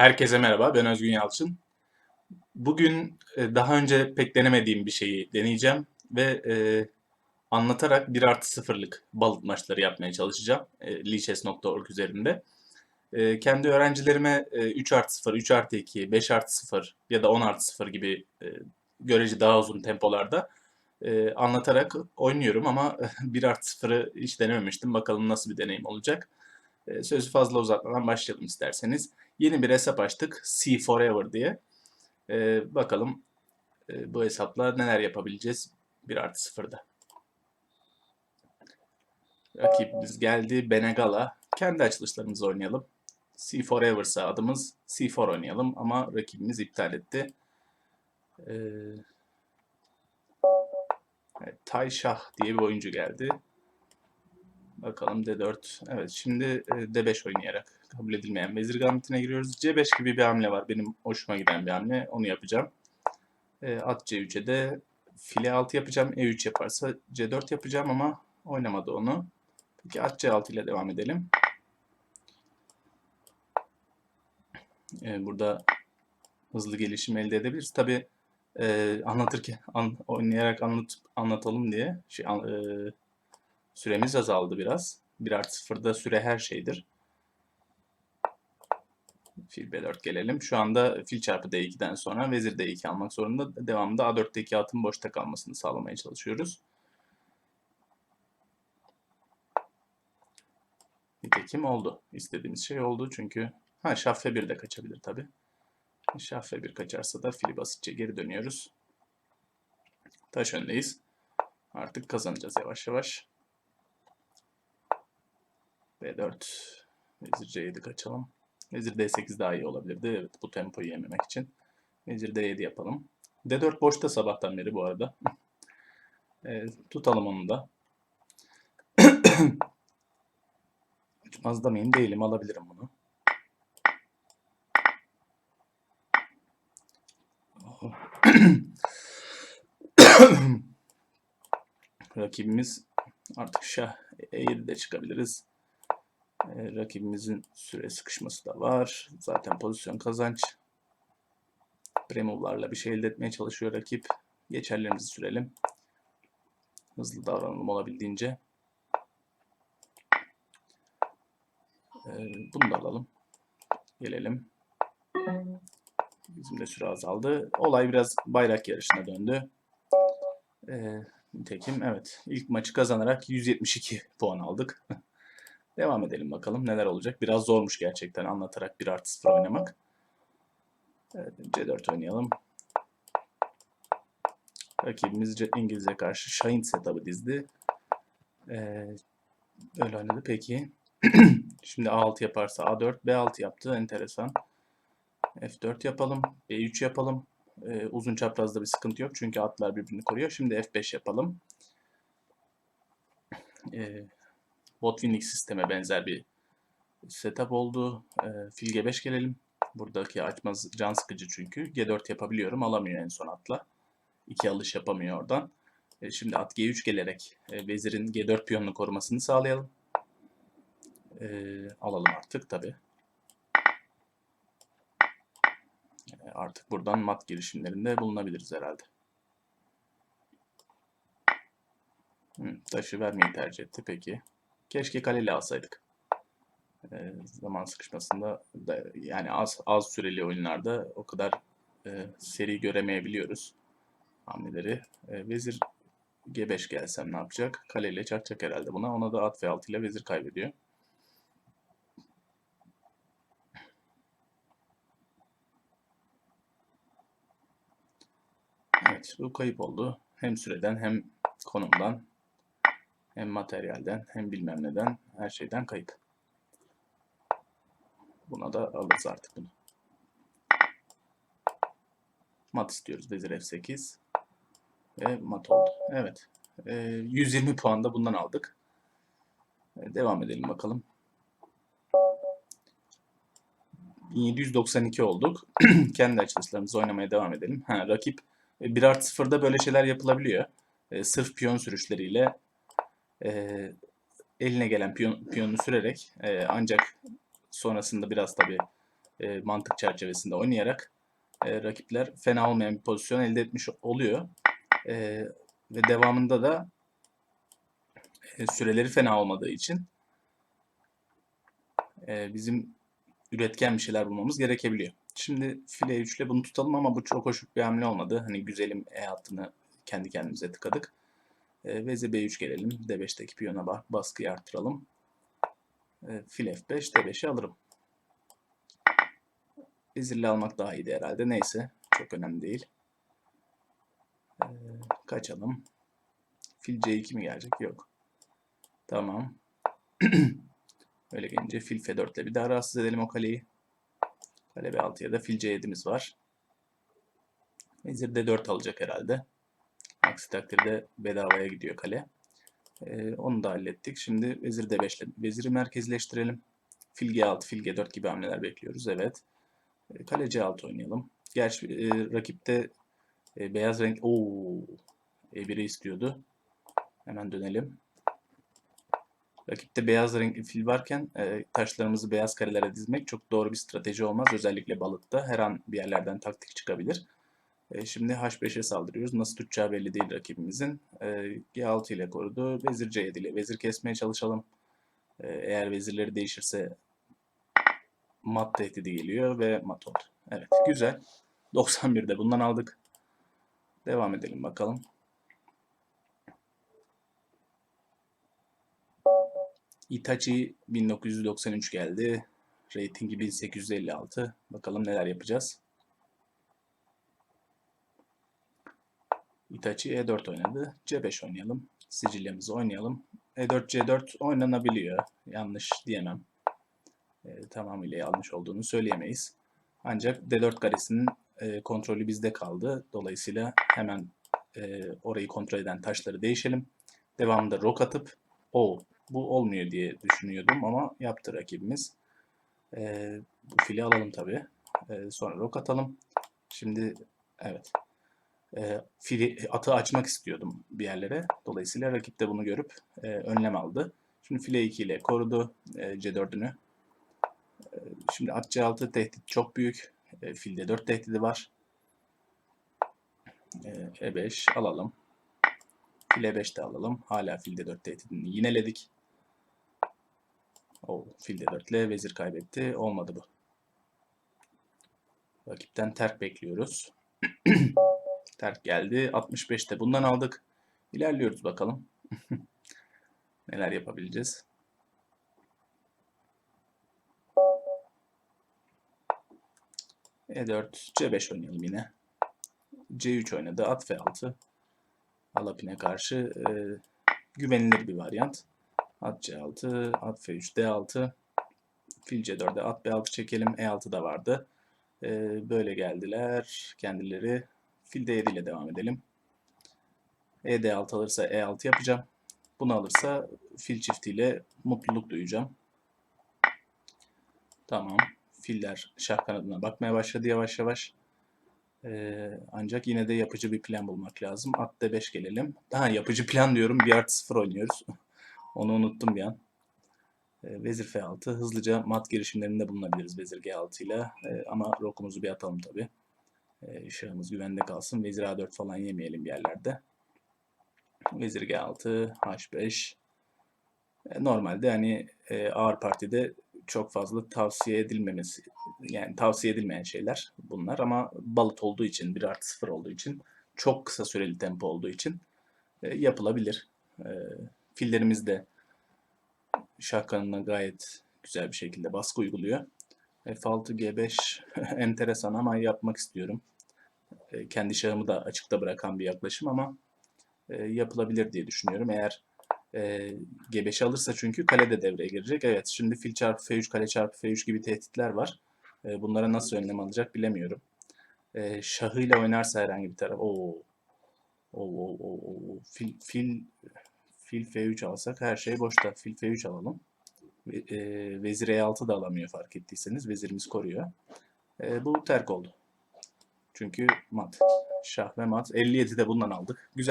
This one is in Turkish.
Herkese merhaba, ben Özgün Yalçın. Bugün e, daha önce pek denemediğim bir şeyi deneyeceğim ve e, anlatarak 1 artı sıfırlık balık maçları yapmaya çalışacağım e, lichess.org üzerinde. E, kendi öğrencilerime e, 3 artı 0, 3 artı 2, 5 artı 0 ya da 10 artı 0 gibi e, görece daha uzun tempolarda e, anlatarak oynuyorum ama 1 artı 0'ı hiç denememiştim. Bakalım nasıl bir deneyim olacak. E, sözü fazla uzatmadan başlayalım isterseniz. Yeni bir hesap açtık. C Forever diye. E, bakalım e, bu hesapla neler yapabileceğiz 1 artı 0'da. Rakibimiz geldi. Benegala. Kendi açılışlarımızı oynayalım. C Forever'sa adımız C4 oynayalım ama rakibimiz iptal etti. Ee, evet, Tay Şah diye bir oyuncu geldi. Bakalım D4. Evet şimdi e, D5 oynayarak kabul edilmeyen vezir gambitine giriyoruz. C5 gibi bir hamle var. Benim hoşuma giden bir hamle. Onu yapacağım. At C3'e de file 6 yapacağım. E3 yaparsa C4 yapacağım ama oynamadı onu. Peki at C6 ile devam edelim. Burada hızlı gelişim elde edebiliriz. Tabi anlatırken an, oynayarak anlat, anlatalım diye şey, an, e, süremiz azaldı biraz. 1 artı 0'da süre her şeydir. Fil B4 gelelim. Şu anda fil çarpı D2'den sonra vezir D2 almak zorunda. Devamında A4'teki atın boşta kalmasını sağlamaya çalışıyoruz. Nitekim oldu. İstediğimiz şey oldu çünkü ha şah F1 de kaçabilir tabi. Şah F1 kaçarsa da fili basitçe geri dönüyoruz. Taş öndeyiz. Artık kazanacağız yavaş yavaş. B4. Vezir C7 kaçalım. Vezir D8 daha iyi olabilirdi. Evet bu tempoyu yememek için. Vezir D7 yapalım. D4 boşta sabahtan beri bu arada. e, tutalım onu da. Uçmaz da mıyım? Değilim. Alabilirim bunu. Rakibimiz artık şah E7'de çıkabiliriz. Ee, rakibimizin süre sıkışması da var. Zaten pozisyon kazanç. Premov'larla bir şey elde etmeye çalışıyor rakip. Geçerlerimizi sürelim. Hızlı davranalım olabildiğince. Ee, bunu da alalım. Gelelim. Bizim de süre azaldı. Olay biraz bayrak yarışına döndü. Ee, nitekim evet ilk maçı kazanarak 172 puan aldık. Devam edelim bakalım neler olacak. Biraz zormuş gerçekten anlatarak 1 artı 0 oynamak. Evet, C4 oynayalım. Rakibimiz İngiliz'e karşı Şahin setup'ı dizdi. Ee, öyle oynadı peki. Şimdi A6 yaparsa A4, B6 yaptı. Enteresan. F4 yapalım. B3 yapalım. Ee, uzun çaprazda bir sıkıntı yok. Çünkü atlar birbirini koruyor. Şimdi F5 yapalım. Ee, Botvinnik sisteme benzer bir setup oldu. E, fil G5 gelelim. Buradaki açmaz can sıkıcı çünkü. G4 yapabiliyorum. Alamıyor en son atla. İki alış yapamıyor oradan. E, şimdi at G3 gelerek e, vezirin G4 piyonunu korumasını sağlayalım. E, alalım artık tabi. Artık buradan mat girişimlerinde bulunabiliriz herhalde. Hı, taşı vermeyi tercih etti peki. Keşke kaleyle alsaydık. E, zaman sıkışmasında da, yani az az süreli oyunlarda o kadar e, seri göremeyebiliyoruz hamleleri. E, vezir G5 gelsem ne yapacak? Kaleyle çakacak herhalde buna. Ona da at F6 ile vezir kaybediyor. Evet bu kayıp oldu. Hem süreden hem konumdan hem materyalden hem bilmem neden her şeyden kayıp. Buna da alırız artık bunu. Mat istiyoruz. Vezir F8 ve mat oldu. Evet. E, 120 puan da bundan aldık. E, devam edelim bakalım. 1792 olduk. Kendi açılışlarımızı oynamaya devam edelim. Ha, rakip 1 artı 0'da böyle şeyler yapılabiliyor. E, sırf piyon sürüşleriyle e, eline gelen piyon, piyonunu sürerek e, ancak sonrasında biraz tabi e, mantık çerçevesinde oynayarak e, rakipler fena olmayan bir pozisyon elde etmiş oluyor. E, ve devamında da e, süreleri fena olmadığı için e, bizim üretken bir şeyler bulmamız gerekebiliyor. Şimdi file 3 ile bunu tutalım ama bu çok hoş bir hamle olmadı. Hani güzelim E hattını kendi kendimize tıkadık. E, vezir B3 gelelim. D5'teki piyona baskıyı arttıralım. E, fil F5, D5'i alırım. Vezirle almak daha iyiydi herhalde. Neyse. Çok önemli değil. E, kaçalım. Fil C2 mi gelecek? Yok. Tamam. Öyle gelince fil F4 ile bir daha rahatsız edelim o kaleyi. Kale B6'ya da fil C7'miz var. Vezir D4 alacak herhalde. Aksi takdirde bedavaya gidiyor kale. Ee, onu da hallettik. Şimdi vezir D5 ile veziri merkezleştirelim. Fil G6, fil G4 gibi hamleler bekliyoruz. Evet. Ee, kale C6 oynayalım. Gerçi e, rakipte e, beyaz renk... Oo, E1'i istiyordu. Hemen dönelim. Rakipte beyaz renkli fil varken e, taşlarımızı beyaz karelere dizmek çok doğru bir strateji olmaz. Özellikle balıkta her an bir yerlerden taktik çıkabilir. E, şimdi H5'e saldırıyoruz. Nasıl tutacağı belli değil rakibimizin. E, G6 ile korudu. Vezir C7 ile vezir kesmeye çalışalım. E, eğer vezirleri değişirse mat tehdidi geliyor ve mat oldu. Evet güzel. 91'de bundan aldık. Devam edelim bakalım. Itachi 1993 geldi. Ratingi 1856. Bakalım neler yapacağız. Itachi E4 oynadı. C5 oynayalım. Sicilyamızı oynayalım. E4 C4 oynanabiliyor. Yanlış diyemem. E, tamamıyla yanlış olduğunu söyleyemeyiz. Ancak D4 karesinin e, kontrolü bizde kaldı. Dolayısıyla hemen e, orayı kontrol eden taşları değişelim. Devamında rok atıp o bu olmuyor diye düşünüyordum ama yaptı rakibimiz. E, bu fili alalım tabi. E, sonra rok atalım. Şimdi evet. E, fili, atı açmak istiyordum bir yerlere. Dolayısıyla rakip de bunu görüp e, önlem aldı. Şimdi file 2 ile korudu e, C4'ünü. E, şimdi at C6 tehdit çok büyük. E, filde 4 tehdidi var. E, E5 alalım. File 5 de alalım. Hala filde 4 tehdidini yineledik. O filde 4 ile vezir kaybetti. Olmadı bu. Rakipten terk bekliyoruz. terk geldi. 65'te bundan aldık. İlerliyoruz bakalım. Neler yapabileceğiz. E4, C5 oynayalım yine. C3 oynadı. At F6. Alapine karşı e, güvenilir bir varyant. At C6, at F3, D6. Fil C4'e at B6 çekelim. E6 da vardı. E, böyle geldiler kendileri. Fil D7 ile devam edelim. E D6 alırsa E6 yapacağım. Bunu alırsa fil çiftiyle mutluluk duyacağım. Tamam. Filler şah kanadına bakmaya başladı yavaş yavaş. Ee, ancak yine de yapıcı bir plan bulmak lazım. At D5 gelelim. Daha yapıcı plan diyorum. 1 artı 0 oynuyoruz. Onu unuttum bir an. Ee, vezir F6. Hızlıca mat girişimlerinde bulunabiliriz Vezir G6 ile. Ee, ama rokumuzu bir atalım tabi. Ee, şahımız güvende kalsın. Vezir A4 falan yemeyelim bir yerlerde. Vezir G6, H5. Ee, normalde hani e, ağır partide çok fazla tavsiye edilmemesi yani tavsiye edilmeyen şeyler bunlar ama balıt olduğu için 1 artı 0 olduğu için çok kısa süreli tempo olduğu için e, yapılabilir. E, fillerimiz de şah kanına gayet güzel bir şekilde baskı uyguluyor. F6 G5 enteresan ama yapmak istiyorum. E, kendi şahımı da açıkta bırakan bir yaklaşım ama e, yapılabilir diye düşünüyorum. Eğer e, G5 alırsa çünkü kale de devreye girecek. Evet şimdi fil çarpı F3 kale çarpı F3 gibi tehditler var. E, bunlara nasıl önlem alacak bilemiyorum. E, şahıyla oynarsa herhangi bir taraf. Oo, oo, oo, oo. Fil, fil, fil F3 alsak her şey boşta. Fil F3 alalım. E, vezir E6 da alamıyor fark ettiyseniz. Vezirimiz koruyor. E, bu terk oldu. Çünkü mat. Şah ve mat. 57'de bundan aldık. Güzel